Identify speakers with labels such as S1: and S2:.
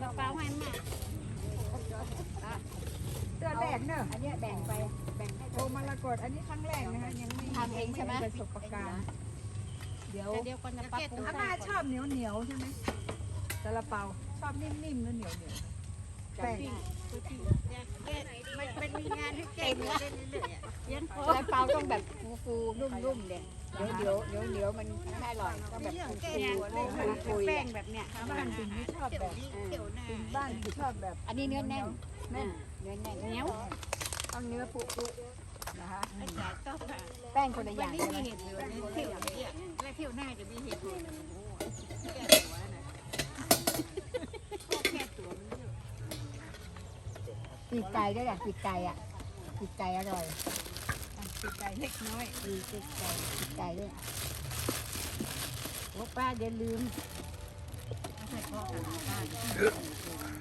S1: เปาค่ะซาลาเปาให้มา
S2: เสื้อแรกเนอะ
S3: อันเนี้ยแบ่งไป แบ่งให้
S2: โอมรกตอันนี้ครั้งแรกนะคะยังไม่
S3: ทำเองใช่ไหม
S2: ประสบการณ์เดี๋ยว
S1: แต่เดียวกันจะปรับปรุง
S2: อาม่าชอบเหนียวเหนียวใช่ไหมซาลาเปาชอบนิ่มๆหรือเหนียวเหนียวแป้ง
S1: มันเป็นมีงานที่เก่งเล่นเรื่อยๆเรียนพอ
S3: แล้วเปาต้องแบบ ฟูๆนุ่มๆเด็ดเดี๋ยวเดี๋ยวเดี๋ยวเดี๋ยวมันไม่อร่อยต้องแบบฟู
S1: เนี่ย
S3: ๆฟูๆ
S1: แป้
S3: อะ
S1: งแบบเนี้ย
S2: บ้านถึงไม่ชอบแบบถึงบ้านถึงชอบแบบ
S3: อันนี้เนื้อแน่นแน่นเนื้อแน่น
S1: เหนียว
S3: ต้องเนื้อปุๆนะคะ
S1: อาจารย์ก็ค่ะ
S3: แป้งคนละอ
S1: วั
S3: ย่านง
S1: นี้
S3: ใช่ไหม
S1: มีเห็ดเหลืองเที่ยวเนี่ยและเที่ยวหน้าจะมีเห็ดเหลืองแก้ตัวนะแก้ตัวมันเยอะ
S3: ปีกไก่ด้วยแหละปีกไก่อะปีกไก่อร่อย
S2: ติดใจ เล็กน้อย
S3: มีติดใจติดใจด้วยโอ้ป้าอย่าลืม
S1: ใส่ข้อกัน